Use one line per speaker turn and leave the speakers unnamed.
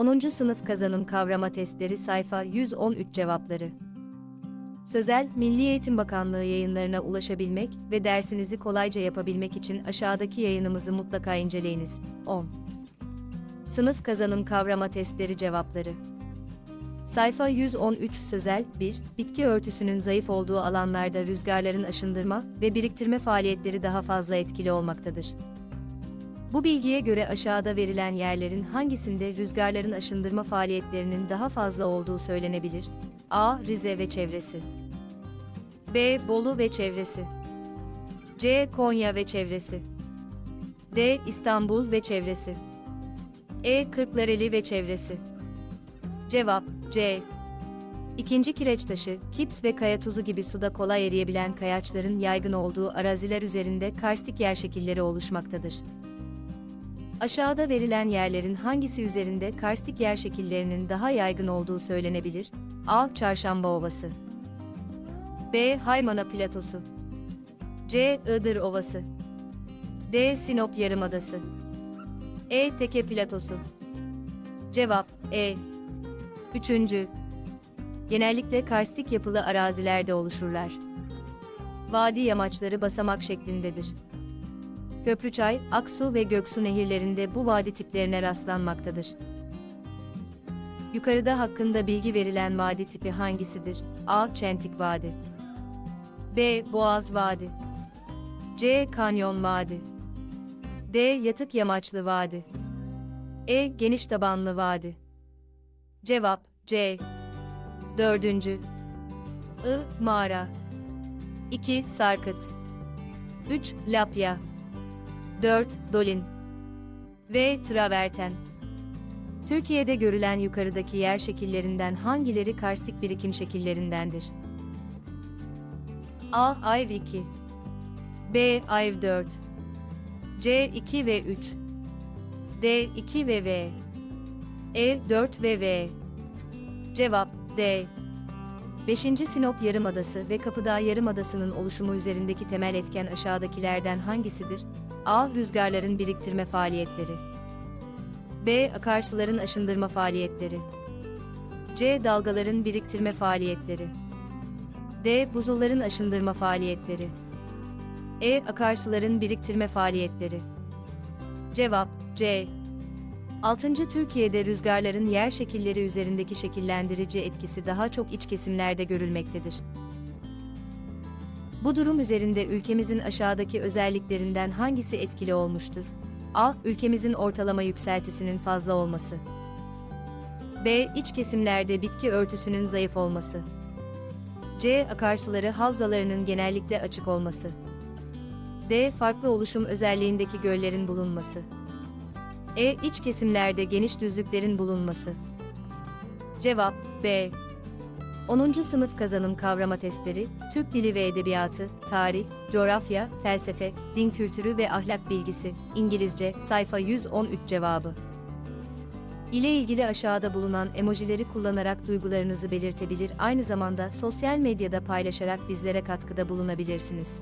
10. sınıf kazanım kavrama testleri sayfa 113 cevapları. Sözel, Milli Eğitim Bakanlığı yayınlarına ulaşabilmek ve dersinizi kolayca yapabilmek için aşağıdaki yayınımızı mutlaka inceleyiniz. 10. Sınıf kazanım kavrama testleri cevapları. Sayfa 113 Sözel 1. Bitki örtüsünün zayıf olduğu alanlarda rüzgarların aşındırma ve biriktirme faaliyetleri daha fazla etkili olmaktadır. Bu bilgiye göre aşağıda verilen yerlerin hangisinde rüzgarların aşındırma faaliyetlerinin daha fazla olduğu söylenebilir? A. Rize ve çevresi. B. Bolu ve çevresi. C. Konya ve çevresi. D. İstanbul ve çevresi. E. Kırklareli ve çevresi. Cevap C. İkinci kireç taşı, kips ve kaya tuzu gibi suda kolay eriyebilen kayaçların yaygın olduğu araziler üzerinde karstik yer şekilleri oluşmaktadır. Aşağıda verilen yerlerin hangisi üzerinde karstik yer şekillerinin daha yaygın olduğu söylenebilir? A. Çarşamba Ovası B. Haymana Platosu C. Iğdır Ovası D. Sinop Yarımadası E. Teke Platosu Cevap E. Üçüncü. Genellikle karstik yapılı arazilerde oluşurlar. Vadi yamaçları basamak şeklindedir. Köprüçay, Aksu ve Göksu nehirlerinde bu vadi tiplerine rastlanmaktadır. Yukarıda hakkında bilgi verilen vadi tipi hangisidir? A. Çentik Vadi B. Boğaz Vadi C. Kanyon Vadi D. Yatık Yamaçlı Vadi E. Geniş Tabanlı Vadi Cevap C. Dördüncü. I. Mağara 2. Sarkıt 3. Lapya 4. Dolin V. Traverten Türkiye'de görülen yukarıdaki yer şekillerinden hangileri karstik birikim şekillerindendir? A. Ayv 2 B. Ayv 4 C. 2 ve 3 D. 2 ve V E. 4 ve V Cevap D. 5. Sinop Yarımadası ve Kapıdağ Yarımadası'nın oluşumu üzerindeki temel etken aşağıdakilerden hangisidir? A. Rüzgarların biriktirme faaliyetleri. B. Akarsuların aşındırma faaliyetleri. C. Dalgaların biriktirme faaliyetleri. D. Buzulların aşındırma faaliyetleri. E. Akarsuların biriktirme faaliyetleri. Cevap C. 6. Türkiye'de rüzgarların yer şekilleri üzerindeki şekillendirici etkisi daha çok iç kesimlerde görülmektedir. Bu durum üzerinde ülkemizin aşağıdaki özelliklerinden hangisi etkili olmuştur? A. Ülkemizin ortalama yükseltisinin fazla olması. B. İç kesimlerde bitki örtüsünün zayıf olması. C. Akarsuları havzalarının genellikle açık olması. D. Farklı oluşum özelliğindeki göllerin bulunması. E. İç kesimlerde geniş düzlüklerin bulunması. Cevap B. 10. sınıf kazanım kavrama testleri, Türk Dili ve Edebiyatı, Tarih, Coğrafya, Felsefe, Din Kültürü ve Ahlak Bilgisi, İngilizce, sayfa 113 cevabı. ile ilgili aşağıda bulunan emojileri kullanarak duygularınızı belirtebilir aynı zamanda sosyal medyada paylaşarak bizlere katkıda bulunabilirsiniz.